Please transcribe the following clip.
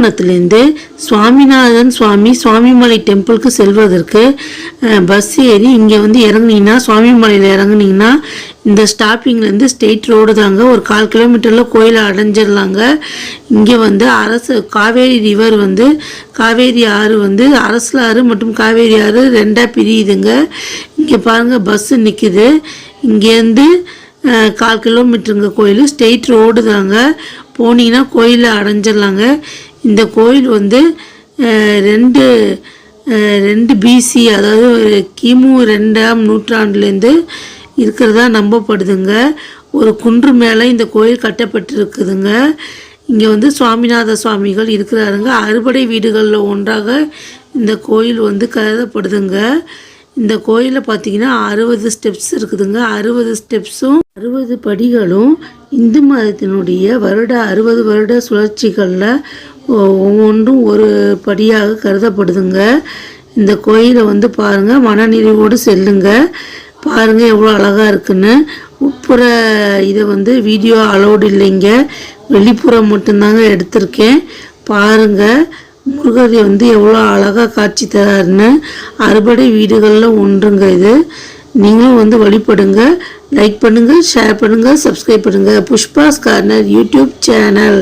அரும்பாக்கத்துலேருந்து சுவாமிநாதன் சுவாமி சுவாமிமலை டெம்பிளுக்கு செல்வதற்கு பஸ் ஏறி இங்கே வந்து இறங்குனீங்கன்னா சுவாமிமலையில் இறங்குனீங்கன்னா இந்த ஸ்டாப்பிங்லேருந்து ஸ்டெயிட் ரோடு தாங்க. ஒரு கால் கிலோமீட்டரில் கோயிலை அடைஞ்சிடலாங்க. இங்கே வந்து அரசு காவேரி ரிவர் வந்து காவேரி ஆறு வந்து அரசு ஆறு மற்றும் காவேரி ஆறு ரெண்டாக பிரியுதுங்க. இங்கே பாருங்கள் பஸ்ஸு நிற்கிது இங்கேருந்து கால் கிலோமீட்டருங்க கோயில். ஸ்டெயிட் ரோடு தாங்க. போனீங்கன்னா கோயிலை அடைஞ்சிடலாங்க. இந்த கோயில் வந்து ரெண்டு ரெண்டு பிசி அதாவது கிமு ரெண்டாம் நூற்றாண்டுலேருந்து இருக்கிறதா நம்பப்படுதுங்க. ஒரு குன்று மேலே இந்த கோயில் கட்டப்பட்டிருக்குதுங்க. இங்கே வந்து சுவாமிநாத சுவாமிகள் இருக்கிறாருங்க. அறுபடை வீடுகளில் ஒன்றாக இந்த கோயில் வந்து கருதப்படுதுங்க. இந்த கோயிலில் பார்த்தீங்கன்னா அறுபது ஸ்டெப்ஸ் இருக்குதுங்க. அறுபது ஸ்டெப்ஸும் அறுபது படிகளும் இந்து மதத்தினுடைய வருட அறுபது வருட சுழற்சிகளில் ஒவ்வொன்றும் ஒரு படியாக கருதப்படுதுங்க. இந்த கோயிலை வந்து பாருங்கள் மனநிறைவோடு செல்லுங்க. பாருங்கள் எவ்வளோ அழகாக இருக்குன்னு. உட்புற இதை வந்து வீடியோ அலோடு இல்லைங்க. வெளிப்புறம் மட்டும்தாங்க எடுத்திருக்கேன். பாருங்கள் முருகர் வந்து எவ்வளோ அழகாக காட்சி தராருன்னு. அறுபடை வீடுகளில் ஒன்றுங்க இது. நீங்களும் வந்து வழிபடுங்க. லைக் பண்ணுங்கள் ஷேர் பண்ணுங்கள் சப்ஸ்கிரைப் பண்ணுங்கள் புஷ்பாஸ் கார்னர் யூடியூப் சேனல்.